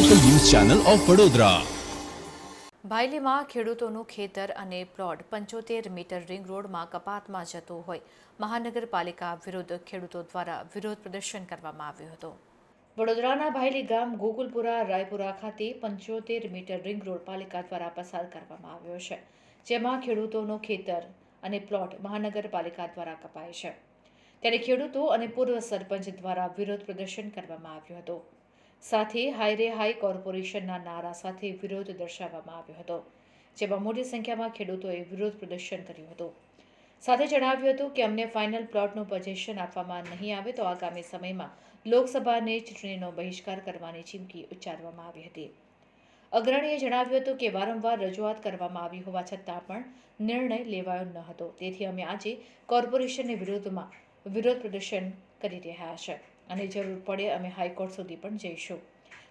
Channel of Vadodara ભાયલીમાં ખેડૂતોનું ખેતર અને પ્લોટ પંચોતેર મીટર રિંગ રોડમાં કપાતમાં જતો હોય. મહાનગરપાલિકા વિરુદ્ધ ખેડૂતો દ્વારા વિરોધ પ્રદર્શન કરવામાં આવ્યું હતું. વડોદરાના ભાયલી ગામ ગોકુલપુરા રાયપુરા ખાતે પંચોતેર મીટર રિંગ રોડ પાલિકા દ્વારા પસાર કરવામાં આવ્યો છે જેમાં ખેડૂતોનું ખેતર અને પ્લોટ મહાનગરપાલિકા દ્વારા કપાય છે. ત્યારે ખેડૂતો અને પૂર્વ સરપંચ દ્વારા વિરોધ પ્રદર્શન કરવામાં આવ્યું હતું. સાથે હાઈરે હાઈ કોર્પોરેશનના નારા સાથે વિરોધ દર્શાવવામાં આવ્યો હતો, જેમાં મોટી સંખ્યામાં ખેડૂતોએ વિરોધ પ્રદર્શન કર્યું હતું. સાથે જણાવ્યું હતું કે અમને ફાઇનલ પ્લોટનું પજેશન આપવામાં નહીં આવે તો આગામી સમયમાં લોકસભાને ચૂંટણીનો બહિષ્કાર કરવાની ચીમકી ઉચ્ચારવામાં આવી હતી. અગ્રણીએ જણાવ્યું હતું કે વારંવાર રજૂઆત કરવામાં આવી હોવા છતાં પણ નિર્ણય લેવાયો ન હતો. તેથી અમે આજે કોર્પોરેશનની વિરોધમાં વિરોધ પ્રદર્શન કરી રહ્યા છે. અને જરૂર પડે અમે હાઈકોર્ટ સુધી પણ જઈશું.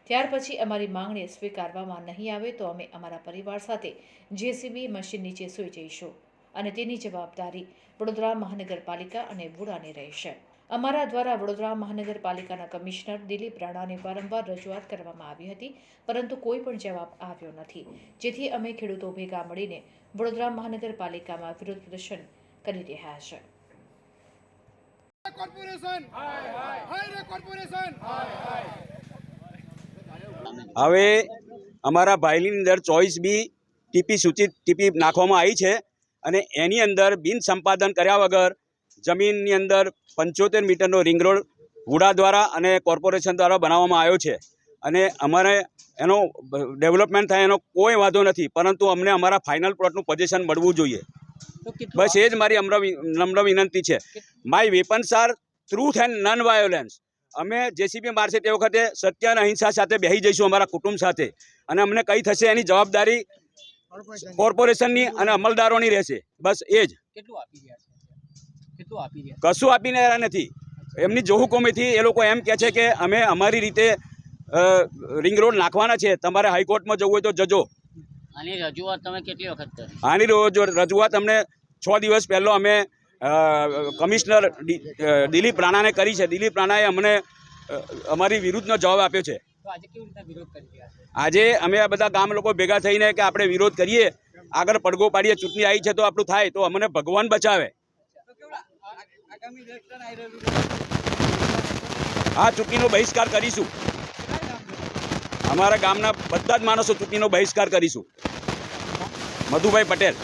ત્યાર પછી અમારી માંગણી સ્વીકારવામાં નહીં આવે તો અમે અમારા પરિવાર સાથે જેસીબી મશીન નીચે સૂઈ જઈશું અને તેની જવાબદારી વડોદરા મહાનગરપાલિકા અને વુડાની રહેશે. અમારા દ્વારા વડોદરા મહાનગરપાલિકાના કમિશનર દિલીપ રાણાને વારંવાર રજૂઆત કરવામાં આવી હતી, પરંતુ કોઈ પણ જવાબ આવ્યો નથી. જેથી અમે ખેડૂતો ભેગા મળીને વડોદરા મહાનગરપાલિકામાં વિરોધ પ્રદર્શન કરી રહ્યા છે. હવે અમારા ભાઈલીની અંદર ચોઈસ બી ટીપી સૂચિત ટીપી નાખવામાં આવી છે અને એની અંદર બિન સંપાદન કર્યા વગર જમીનની અંદર પંચોતેર મીટરનો રિંગ રોડ વુડા દ્વારા અને કોર્પોરેશન દ્વારા બનાવવામાં આવ્યો છે. અને અમારે એનો ડેવલપમેન્ટ થાય એનો કોઈ વાંધો નથી, પરંતુ અમને અમારા ફાઇનલ પ્લોટનું પોઝિશન મળવું જોઈએ. બસ એ જ મારી નમ્ર વિનંતી છે. My weapons are truth and non violence અમે જેસીબી મારશે તે વખતે સત્ય અને અહિંસા સાથે બેસી જઈશું અમારા કુટુંબ સાથે. અને અમને કઈ થશે એની જવાબદારી કોર્પોરેશનની અને અમલદારોની રહેશે. બસ એ જ. કશું આપીને રહ્યા નથી. એમની જોહુકોમીથી એ લોકો એમ કહે છે કે અમે અમારી રીતે રિંગ રોડ નાખવાના છે. તમારે હાઈકોર્ટમાં જવું હોય તો જજો. આની રજૂઆત તમે કેટલી વખત આની રજૂઆત અમને છ દિવસ પહેલો અમે કમિશનર દિલીપ રાણાને કરી છે. દિલીપ રાણાએ અમને અમારી વિરુદ્ધનો જવાબ આપ્યો છે. આજે અમે આ બધા ગામ લોકો ભેગા થઈને કે આપણે વિરોધ કરીએ આગળ પડઘો પાડીએ ચૂંટણી આવી છે તો આપણું થાય તો અમને ભગવાન બચાવે. હા ચૂંટણીનો બહિષ્કાર કરીશું. અમારા ગામના બધા જ માણસો ચૂંટણીનો બહિષ્કાર કરીશું. મધુભાઈ પટેલ.